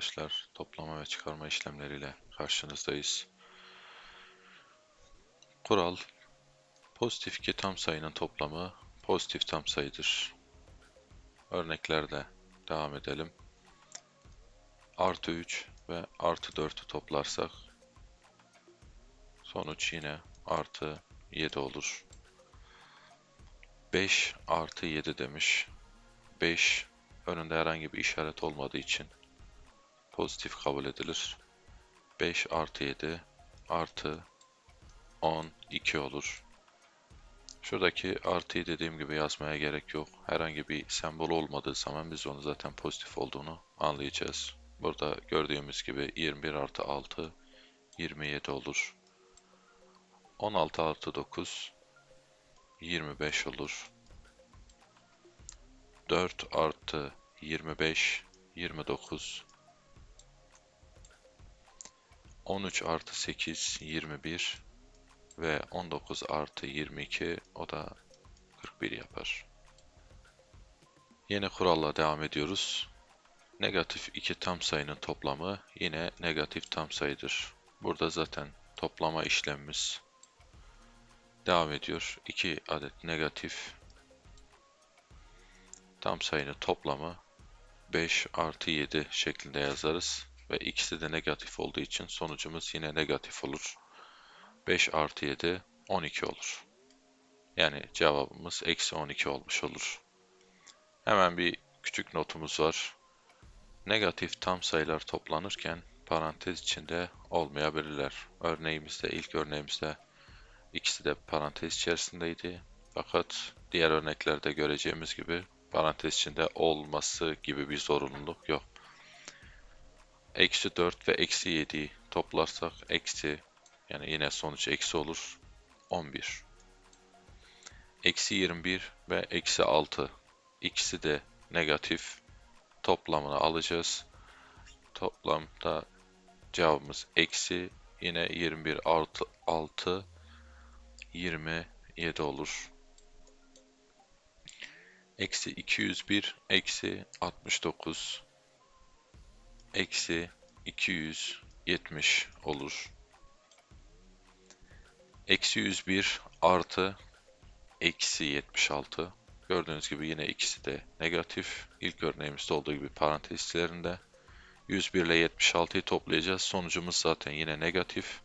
arkadaşlar. Toplama ve çıkarma işlemleriyle karşınızdayız. Kural Pozitif iki tam sayının toplamı pozitif tam sayıdır. Örneklerle devam edelim. Artı 3 ve artı 4'ü toplarsak sonuç yine artı 7 olur. 5 artı 7 demiş. 5 önünde herhangi bir işaret olmadığı için pozitif kabul edilir. 5 artı 7 artı 10 2 olur. Şuradaki artıyı dediğim gibi yazmaya gerek yok. Herhangi bir sembol olmadığı zaman biz onu zaten pozitif olduğunu anlayacağız. Burada gördüğümüz gibi 21 artı 6 27 olur. 16 artı 9 25 olur. 4 artı 25 29 13 artı 8 21 ve 19 artı 22 o da 41 yapar. Yeni kuralla devam ediyoruz. Negatif iki tam sayının toplamı yine negatif tam sayıdır. Burada zaten toplama işlemimiz devam ediyor. 2 adet negatif tam sayının toplamı 5 artı 7 şeklinde yazarız. Ve ikisi de negatif olduğu için sonucumuz yine negatif olur. 5 artı 7 12 olur. Yani cevabımız eksi 12 olmuş olur. Hemen bir küçük notumuz var. Negatif tam sayılar toplanırken parantez içinde olmayabilirler. Örneğimizde, ilk örneğimizde ikisi de parantez içerisindeydi. Fakat diğer örneklerde göreceğimiz gibi parantez içinde olması gibi bir zorunluluk yok. Eksi 4 ve eksi 7'yi toplarsak eksi yani yine sonuç eksi olur. 11. Eksi 21 ve eksi 6. İkisi de negatif. Toplamını alacağız. Toplamda cevabımız eksi. Yine 21 artı 6 27 olur. Eksi 201 eksi 69 eksi 270 olur. Eksi 101 artı eksi 76. Gördüğünüz gibi yine ikisi de negatif. İlk örneğimizde olduğu gibi parantez içlerinde. 101 ile 76'yı toplayacağız. Sonucumuz zaten yine negatif.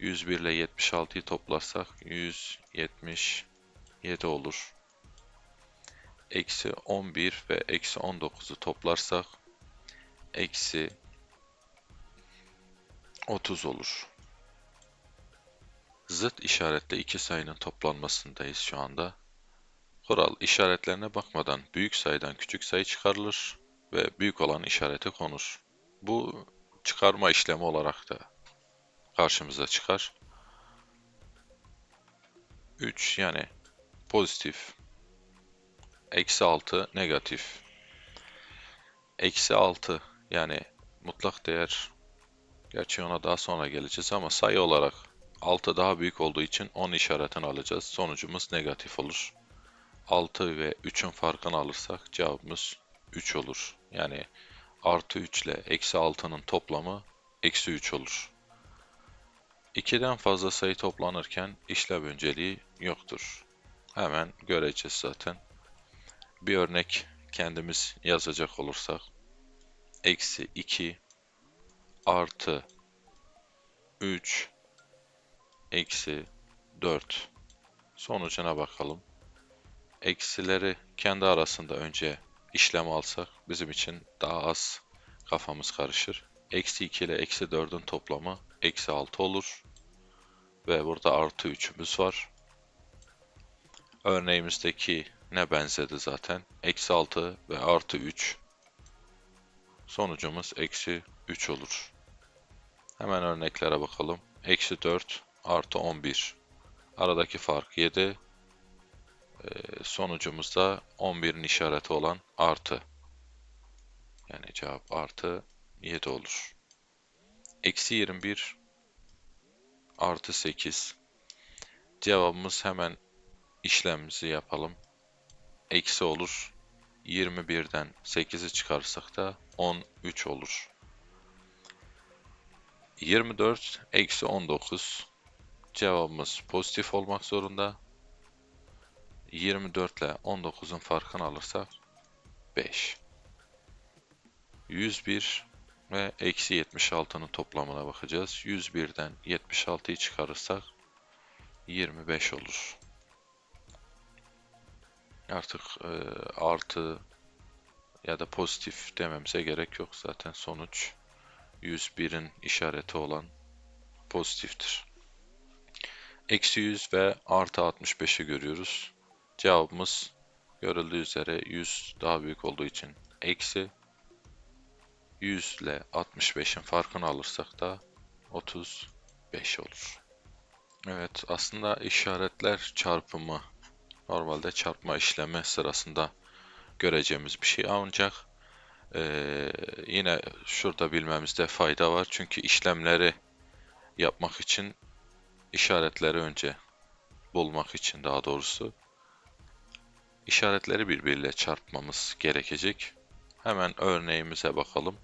101 ile 76'yı toplarsak 177 olur. Eksi 11 ve eksi 19'u toplarsak eksi 30 olur. Zıt işaretle iki sayının toplanmasındayız şu anda. Kural işaretlerine bakmadan büyük sayıdan küçük sayı çıkarılır ve büyük olan işarete konur. Bu çıkarma işlemi olarak da karşımıza çıkar. 3 yani pozitif. Eksi 6 negatif. Eksi 6 yani mutlak değer. Gerçi ona daha sonra geleceğiz ama sayı olarak 6 daha büyük olduğu için 10 işaretini alacağız. Sonucumuz negatif olur. 6 ve 3'ün farkını alırsak cevabımız 3 olur. Yani artı 3 ile eksi 6'nın toplamı eksi 3 olur. 2'den fazla sayı toplanırken işlev önceliği yoktur. Hemen göreceğiz zaten. Bir örnek kendimiz yazacak olursak. Eksi 2 artı 3 eksi 4 sonucuna bakalım. Eksileri kendi arasında önce işlem alsak bizim için daha az kafamız karışır. Eksi 2 ile eksi 4'ün toplamı eksi 6 olur. Ve burada artı 3'ümüz var. Örneğimizdeki ne benzedi zaten? Eksi 6 ve artı 3. Sonucumuz eksi 3 olur. Hemen örneklere bakalım. Eksi 4 artı 11. Aradaki fark 7. Ee, sonucumuzda 11'in işareti olan artı. Yani cevap artı 7 olur. Eksi 21 artı 8. Cevabımız hemen işlemimizi yapalım. Eksi olur. 21'den 8'i çıkarırsak da 13 olur. 24 eksi 19 cevabımız pozitif olmak zorunda. 24 ile 19'un farkını alırsak 5. 101 ve eksi 76'nın toplamına bakacağız. 101'den 76'yı çıkarırsak 25 olur. Artık e, artı ya da pozitif dememize gerek yok. Zaten sonuç 101'in işareti olan pozitiftir. Eksi 100 ve artı 65'i görüyoruz. Cevabımız görüldüğü üzere 100 daha büyük olduğu için eksi 100 ile 65'in farkını alırsak da 35 olur. Evet aslında işaretler çarpımı normalde çarpma işlemi sırasında göreceğimiz bir şey ancak ee, yine şurada bilmemizde fayda var çünkü işlemleri yapmak için işaretleri önce bulmak için daha doğrusu işaretleri birbiriyle çarpmamız gerekecek. Hemen örneğimize bakalım.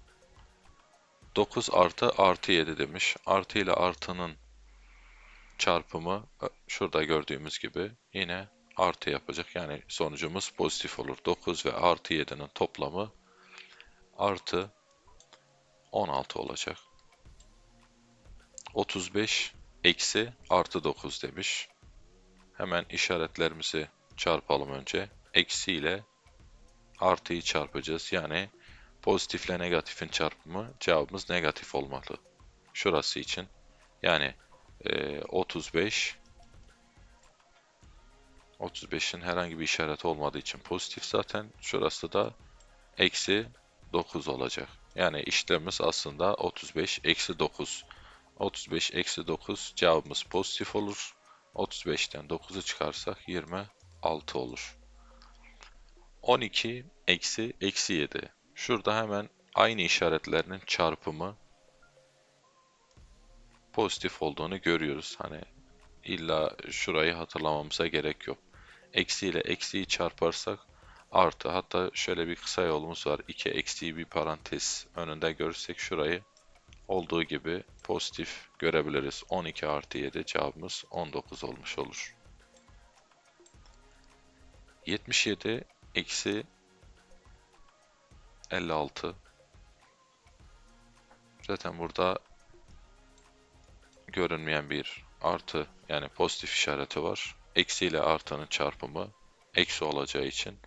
9 artı artı 7 demiş. Artı ile artının çarpımı şurada gördüğümüz gibi yine artı yapacak. Yani sonucumuz pozitif olur. 9 ve artı 7'nin toplamı artı 16 olacak. 35 eksi artı 9 demiş. Hemen işaretlerimizi çarpalım önce. Eksi ile artıyı çarpacağız. Yani pozitifle negatifin çarpımı cevabımız negatif olmalı. Şurası için. Yani e, 35 35'in herhangi bir işareti olmadığı için pozitif zaten. Şurası da eksi 9 olacak. Yani işlemimiz aslında 35 eksi 9. 35 eksi 9 cevabımız pozitif olur. 35'ten 9'u çıkarsak 26 olur. 12 eksi eksi 7. Şurada hemen aynı işaretlerinin çarpımı pozitif olduğunu görüyoruz. Hani illa şurayı hatırlamamıza gerek yok. Eksi ile eksiyi çarparsak artı. Hatta şöyle bir kısa yolumuz var. 2 eksiği bir parantez önünde görürsek şurayı olduğu gibi pozitif görebiliriz. 12 artı 7 cevabımız 19 olmuş olur. 77 eksi 56 zaten burada görünmeyen bir artı yani pozitif işareti var. Eksi ile artının çarpımı eksi olacağı için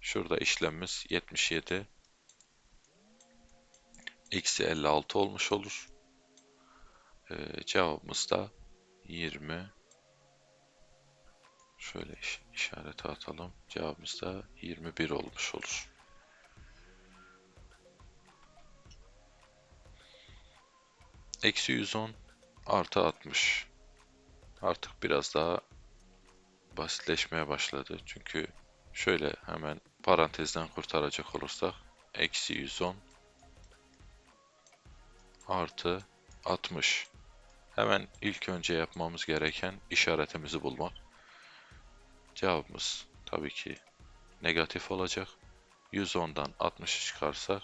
şurada işlemimiz 77 eksi 56 olmuş olur. Ee, cevabımız da 20 şöyle iş, işareti atalım. Cevabımız da 21 olmuş olur. Eksi 110 artı 60 artık biraz daha basitleşmeye başladı. Çünkü şöyle hemen parantezden kurtaracak olursak eksi 110 artı 60 hemen ilk önce yapmamız gereken işaretimizi bulmak. Cevabımız tabii ki negatif olacak. 110'dan 60'ı çıkarsak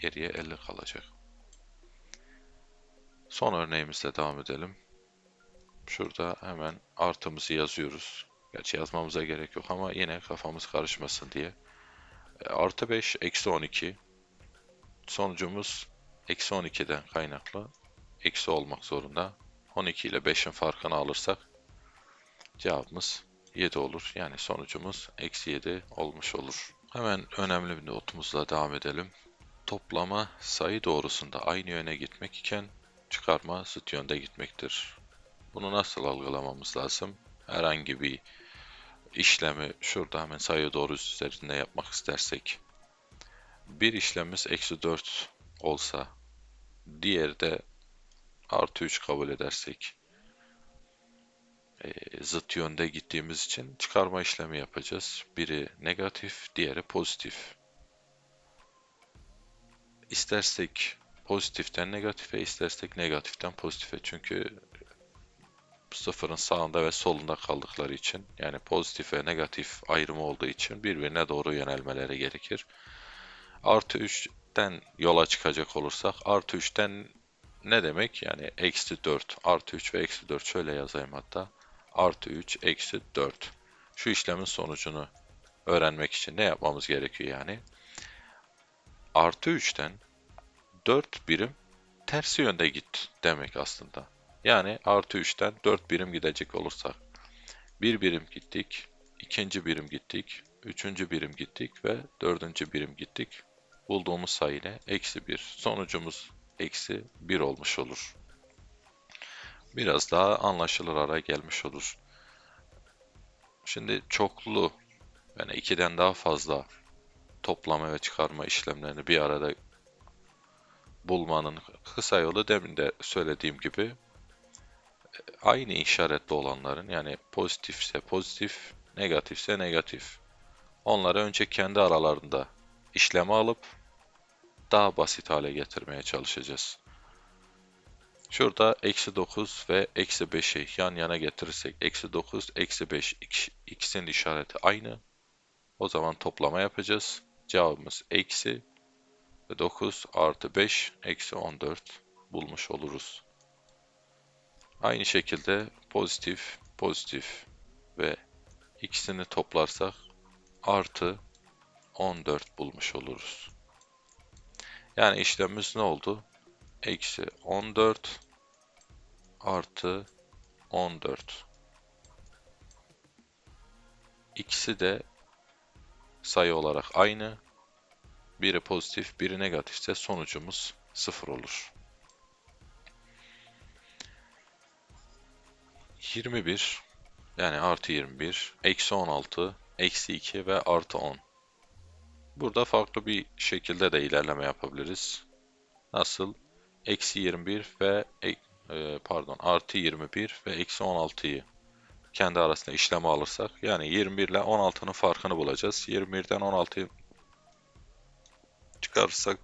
geriye 50 kalacak. Son örneğimizle devam edelim. Şurada hemen artımızı yazıyoruz. Gerçi yazmamıza gerek yok ama yine kafamız karışmasın diye. E, artı 5, eksi 12. Sonucumuz eksi 12'den kaynaklı. Eksi olmak zorunda. 12 ile 5'in farkını alırsak cevabımız 7 olur. Yani sonucumuz eksi 7 olmuş olur. Hemen önemli bir notumuzla devam edelim. Toplama sayı doğrusunda aynı yöne gitmek iken çıkarma zıt yönde gitmektir. Bunu nasıl algılamamız lazım? Herhangi bir işlemi şurada hemen sayı doğrusu üzerinde yapmak istersek bir işlemimiz eksi 4 olsa diğeri de artı 3 kabul edersek e, zıt yönde gittiğimiz için çıkarma işlemi yapacağız. Biri negatif, diğeri pozitif. İstersek pozitiften negatife, istersek negatiften pozitife. Çünkü sıfırın sağında ve solunda kaldıkları için yani pozitif ve negatif ayrımı olduğu için birbirine doğru yönelmeleri gerekir. Artı 3'ten yola çıkacak olursak artı 3'ten ne demek? Yani eksi 4 artı 3 ve eksi 4 şöyle yazayım hatta. Artı 3 eksi 4. Şu işlemin sonucunu öğrenmek için ne yapmamız gerekiyor yani? Artı 3'ten 4 birim tersi yönde git demek aslında. Yani artı 3'ten 4 birim gidecek olursak. Bir birim gittik, ikinci birim gittik, üçüncü birim gittik ve dördüncü birim gittik. Bulduğumuz sayı ne? Eksi 1. Sonucumuz eksi 1 olmuş olur. Biraz daha anlaşılır hale gelmiş olur. Şimdi çoklu yani ikiden daha fazla toplama ve çıkarma işlemlerini bir arada bulmanın kısa yolu demin de söylediğim gibi aynı işaretli olanların yani pozitifse pozitif, negatifse negatif. Onları önce kendi aralarında işleme alıp daha basit hale getirmeye çalışacağız. Şurada eksi 9 ve eksi 5'i yan yana getirirsek eksi 9, eksi 5 ikisinin işareti aynı. O zaman toplama yapacağız. Cevabımız eksi ve 9 artı 5 eksi 14 bulmuş oluruz. Aynı şekilde pozitif, pozitif ve ikisini toplarsak artı 14 bulmuş oluruz. Yani işlemimiz ne oldu? Eksi 14 artı 14. İkisi de sayı olarak aynı. Biri pozitif, biri negatifse sonucumuz 0 olur. 21 yani artı 21, eksi 16, eksi 2 ve artı 10. Burada farklı bir şekilde de ilerleme yapabiliriz. Nasıl? Eksi 21 ve e, pardon artı 21 ve eksi 16'yı kendi arasında işleme alırsak yani 21 ile 16'nın farkını bulacağız. 21'den 16'yı çıkarırsak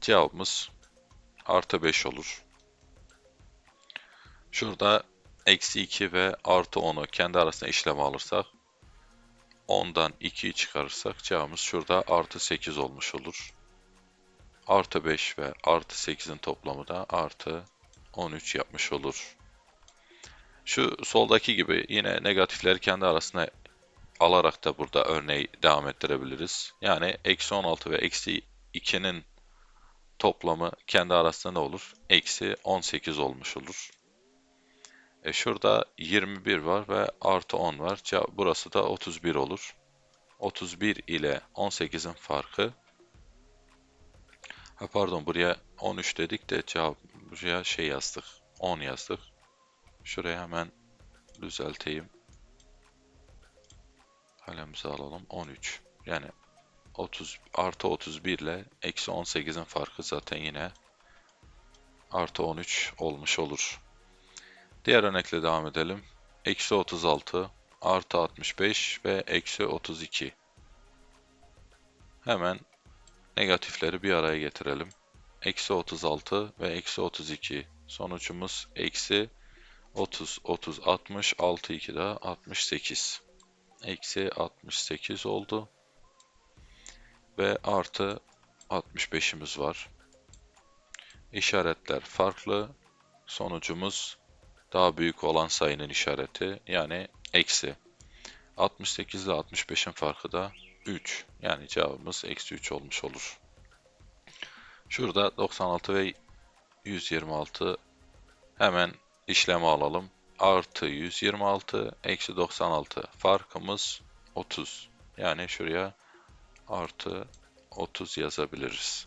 cevabımız artı 5 olur. Şurada eksi 2 ve artı 10'u kendi arasında işleme alırsak 10'dan 2'yi çıkarırsak cevabımız şurada artı 8 olmuş olur. Artı 5 ve artı 8'in toplamı da artı 13 yapmış olur. Şu soldaki gibi yine negatifleri kendi arasına alarak da burada örneği devam ettirebiliriz. Yani eksi 16 ve eksi 2'nin toplamı kendi arasında ne olur? Eksi 18 olmuş olur. E şurada 21 var ve artı 10 var. Burası da 31 olur. 31 ile 18'in farkı. Ha pardon buraya 13 dedik de cevap buraya şey yazdık. 10 yazdık. Şuraya hemen düzelteyim. Kalemizi alalım. 13. Yani 30 artı 31 ile eksi 18'in farkı zaten yine artı 13 olmuş olur. Diğer örnekle devam edelim. Eksi 36 artı 65 ve eksi 32. Hemen negatifleri bir araya getirelim. Eksi 36 ve eksi 32. Sonucumuz eksi 30, 30, 60, 6, 2 daha 68. Eksi 68 oldu. Ve artı 65'imiz var. İşaretler farklı. Sonucumuz daha büyük olan sayının işareti yani eksi. 68 ile 65'in farkı da 3. Yani cevabımız eksi 3 olmuş olur. Şurada 96 ve 126 hemen işlemi alalım. Artı 126 eksi 96 farkımız 30. Yani şuraya artı 30 yazabiliriz.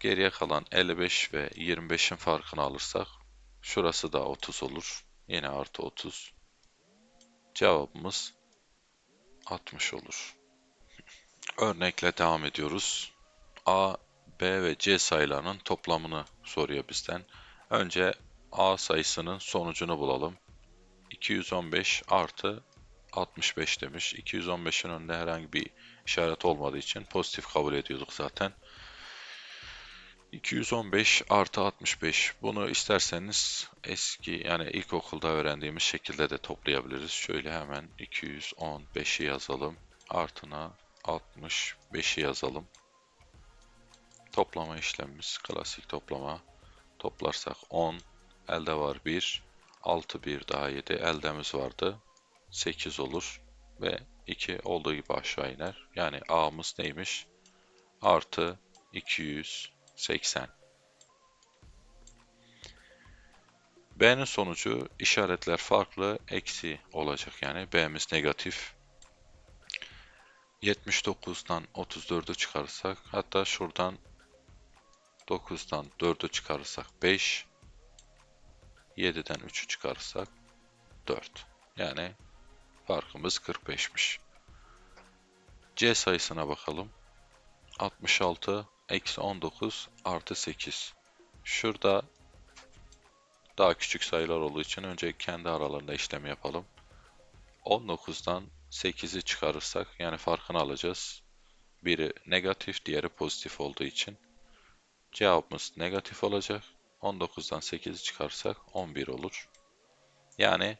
Geriye kalan 55 ve 25'in farkını alırsak Şurası da 30 olur. Yine artı 30. Cevabımız 60 olur. Örnekle devam ediyoruz. A, B ve C sayılarının toplamını soruyor bizden. Önce A sayısının sonucunu bulalım. 215 artı 65 demiş. 215'in önünde herhangi bir işaret olmadığı için pozitif kabul ediyorduk zaten. 215 artı 65. Bunu isterseniz eski yani ilkokulda öğrendiğimiz şekilde de toplayabiliriz. Şöyle hemen 215'i yazalım. Artına 65'i yazalım. Toplama işlemimiz klasik toplama. Toplarsak 10, elde var 1, 6 1 daha 7, eldemiz vardı. 8 olur ve 2 olduğu gibi aşağı iner. Yani A'mız neymiş? Artı 280. B'nin sonucu işaretler farklı, eksi olacak yani. B'miz negatif. 79'dan 34'ü çıkarırsak, hatta şuradan 9'dan 4'ü çıkarırsak 5, 7'den 3'ü çıkarırsak 4. Yani farkımız 45'miş. C sayısına bakalım. 66 eksi 19 artı 8. Şurada daha küçük sayılar olduğu için önce kendi aralarında işlem yapalım. 19'dan 8'i çıkarırsak yani farkını alacağız. Biri negatif, diğeri pozitif olduğu için cevabımız negatif olacak. 19'dan 8'i çıkarsak 11 olur. Yani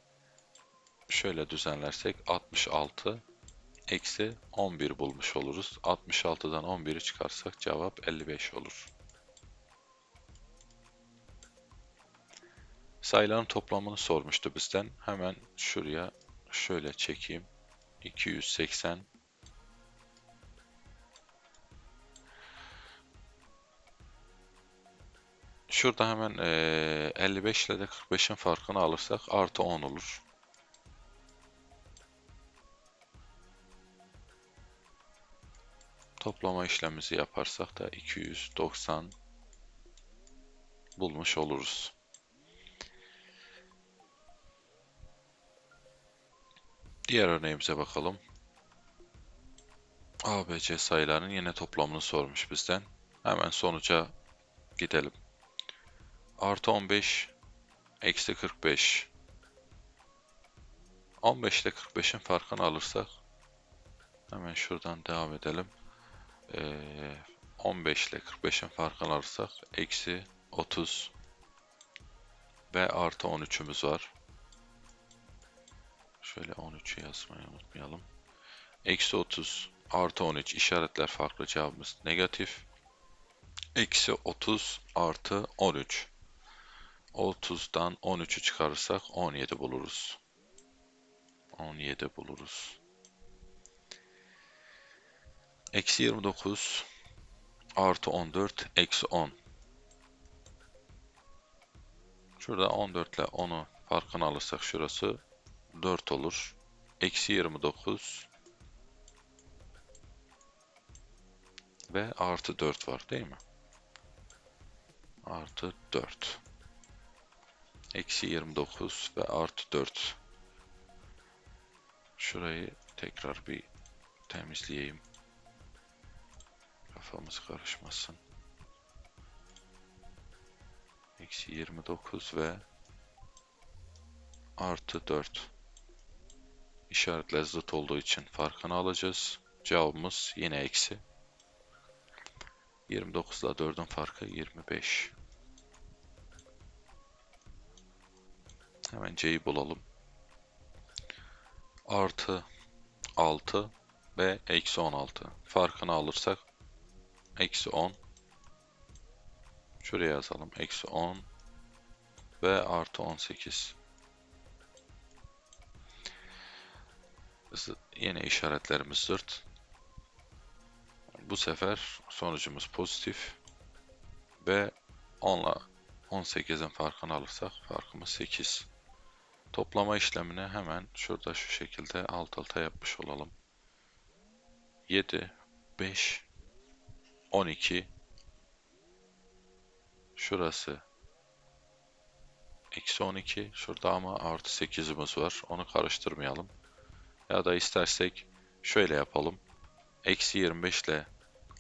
şöyle düzenlersek 66 eksi 11 bulmuş oluruz. 66'dan 11'i çıkarsak cevap 55 olur. Sayıların toplamını sormuştu bizden. Hemen şuraya şöyle çekeyim. 280 Şurada hemen eee, 55 ile de 45'in farkını alırsak artı 10 olur. Toplama işlemimizi yaparsak da 290 bulmuş oluruz. Diğer örneğimize bakalım. ABC sayılarının yine toplamını sormuş bizden. Hemen sonuca gidelim. Artı 15, eksi 45. 15 ile 45'in farkını alırsak, hemen şuradan devam edelim. Ee, 15 ile 45'in farkını alırsak, eksi 30 ve artı 13'ümüz var. Şöyle 13'ü yazmayı unutmayalım. Eksi 30 artı 13 işaretler farklı cevabımız negatif. Eksi 30 artı 13. 30'dan 13'ü çıkarırsak 17 buluruz. 17 buluruz. Eksi 29 artı 14 eksi 10. Şurada 14 ile 10'u farkını alırsak şurası 4 olur. Eksi 29 ve artı 4 var değil mi? Artı 4. Eksi 29 ve artı 4. Şurayı tekrar bir temizleyeyim. Kafamız karışmasın. Eksi 29 ve artı 4. İşaretler zıt olduğu için farkını alacağız. Cevabımız yine eksi. 29 ile 4'ün farkı 25. Hemen C'yi bulalım. Artı 6 ve eksi 16. Farkını alırsak eksi 10. Şuraya yazalım. Eksi 10 ve artı 18. Zıt, yine işaretlerimiz zırt. Bu sefer sonucumuz pozitif ve 10 ile 18'in farkını alırsak farkımız 8. Toplama işlemini hemen şurada şu şekilde alt alta yapmış olalım. 7, 5, 12, şurası eksi 12, şurada ama artı 8'imiz var. Onu karıştırmayalım. Ya da istersek şöyle yapalım. Eksi 25 ile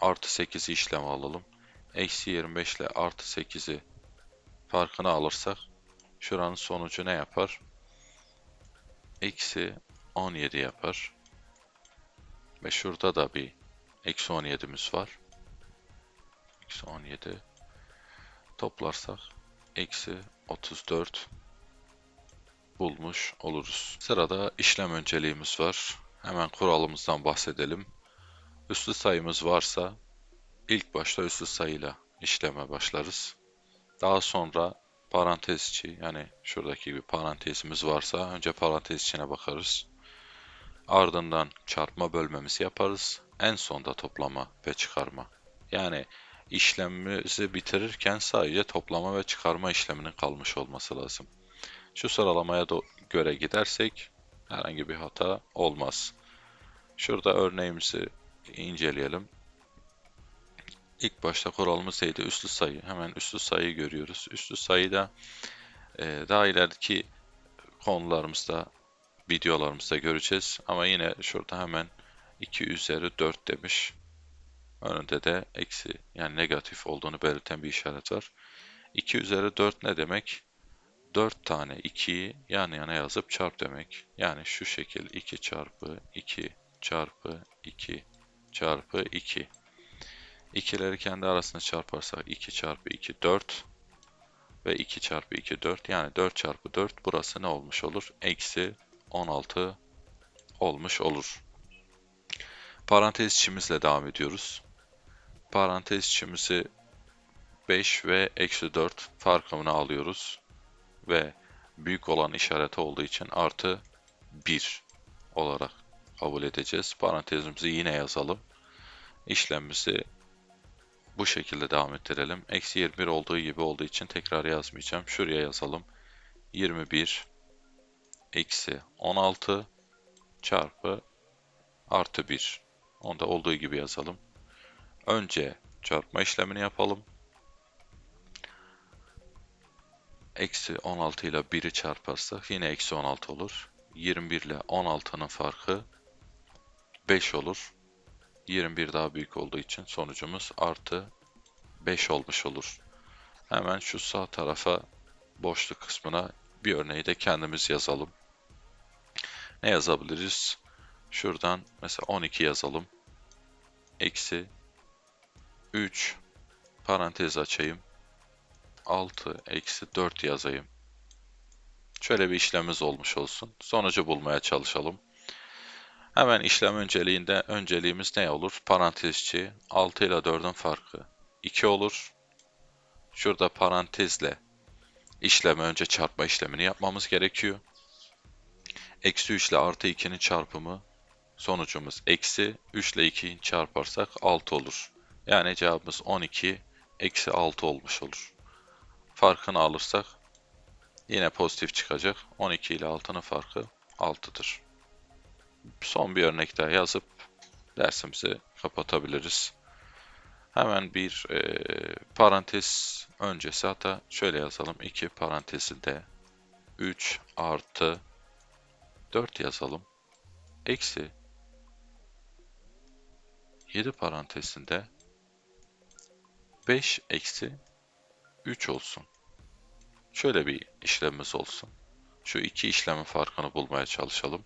artı 8'i işlem alalım. Eksi 25 ile artı 8'i farkını alırsak şuranın sonucu ne yapar? Eksi 17 yapar. Ve şurada da bir eksi 17'miz var. Eksi 17. toplarsak eksi 34 bulmuş oluruz. Sırada işlem önceliğimiz var. Hemen kuralımızdan bahsedelim. Üslü sayımız varsa ilk başta üslü sayıyla işleme başlarız. Daha sonra parantez içi yani şuradaki gibi parantezimiz varsa önce parantez içine bakarız. Ardından çarpma bölmemizi yaparız. En sonda toplama ve çıkarma. Yani işlemimizi bitirirken sadece toplama ve çıkarma işleminin kalmış olması lazım. Şu sıralamaya göre gidersek herhangi bir hata olmaz. Şurada örneğimizi inceleyelim. İlk başta kuralımız neydi? Üslü sayı. Hemen üslü sayıyı görüyoruz. Üslü sayıda e, daha ileriki konularımızda, videolarımızda göreceğiz. Ama yine şurada hemen 2 üzeri 4 demiş. Önünde de eksi yani negatif olduğunu belirten bir işaret var. 2 üzeri 4 ne demek? 4 tane 2'yi yan yana yazıp çarp demek. Yani şu şekil 2 çarpı 2 çarpı 2 çarpı 2. İkileri kendi arasında çarparsak 2 çarpı 2 4 ve 2 çarpı 2 4 yani 4 çarpı 4 burası ne olmuş olur? Eksi 16 olmuş olur. Parantez içimizle devam ediyoruz. Parantez içimizi 5 ve eksi 4 farkını alıyoruz. Ve büyük olan işareti olduğu için artı 1 olarak kabul edeceğiz. Parantezimizi yine yazalım. İşlemimizi bu şekilde devam ettirelim. Eksi 21 olduğu gibi olduğu için tekrar yazmayacağım. Şuraya yazalım. 21 eksi 16 çarpı artı 1. Onda olduğu gibi yazalım. Önce çarpma işlemini yapalım. Eksi 16 ile 1'i çarparsak yine eksi 16 olur. 21 ile 16'nın farkı 5 olur. 21 daha büyük olduğu için sonucumuz artı 5 olmuş olur. Hemen şu sağ tarafa boşluk kısmına bir örneği de kendimiz yazalım. Ne yazabiliriz? Şuradan mesela 12 yazalım. Eksi 3 parantez açayım. 6 eksi 4 yazayım. Şöyle bir işlemimiz olmuş olsun. Sonucu bulmaya çalışalım. Hemen işlem önceliğinde önceliğimiz ne olur? Parantez içi 6 ile 4'ün farkı 2 olur. Şurada parantezle işlemi önce çarpma işlemini yapmamız gerekiyor. Eksi 3 ile artı 2'nin çarpımı sonucumuz eksi 3 ile 2'yi çarparsak 6 olur. Yani cevabımız 12 eksi 6 olmuş olur. Farkını alırsak yine pozitif çıkacak. 12 ile 6'nın farkı 6'dır. Son bir örnek daha yazıp dersimizi kapatabiliriz. Hemen bir e, parantez öncesi hatta şöyle yazalım. 2 parantezinde 3 artı 4 yazalım. Eksi 7 parantezinde 5 eksi 3 olsun. Şöyle bir işlemimiz olsun. Şu iki işlemin farkını bulmaya çalışalım.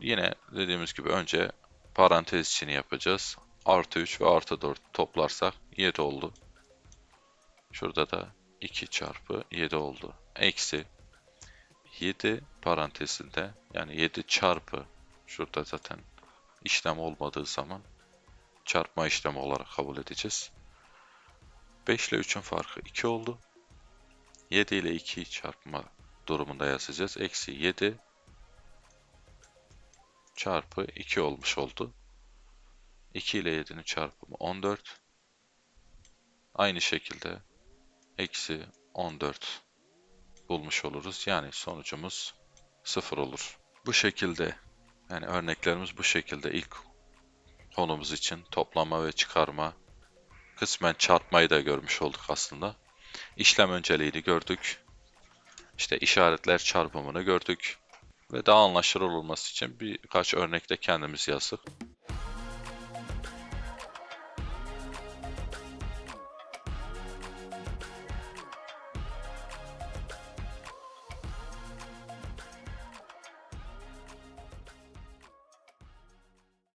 Yine dediğimiz gibi önce parantez içini yapacağız. Artı 3 ve artı 4 toplarsak 7 oldu. Şurada da 2 çarpı 7 oldu. Eksi 7 parantezinde yani 7 çarpı şurada zaten işlem olmadığı zaman çarpma işlemi olarak kabul edeceğiz. 5 ile 3'ün farkı 2 oldu. 7 ile 2'yi çarpma durumunda yazacağız. Eksi 7 çarpı 2 olmuş oldu. 2 ile 7'nin çarpımı 14. Aynı şekilde eksi 14 bulmuş oluruz. Yani sonucumuz 0 olur. Bu şekilde yani örneklerimiz bu şekilde ilk konumuz için toplama ve çıkarma kısmen çarpmayı da görmüş olduk aslında. İşlem önceliğini gördük. İşte işaretler çarpımını gördük. Ve daha anlaşılır olması için birkaç örnekte kendimiz yazdık.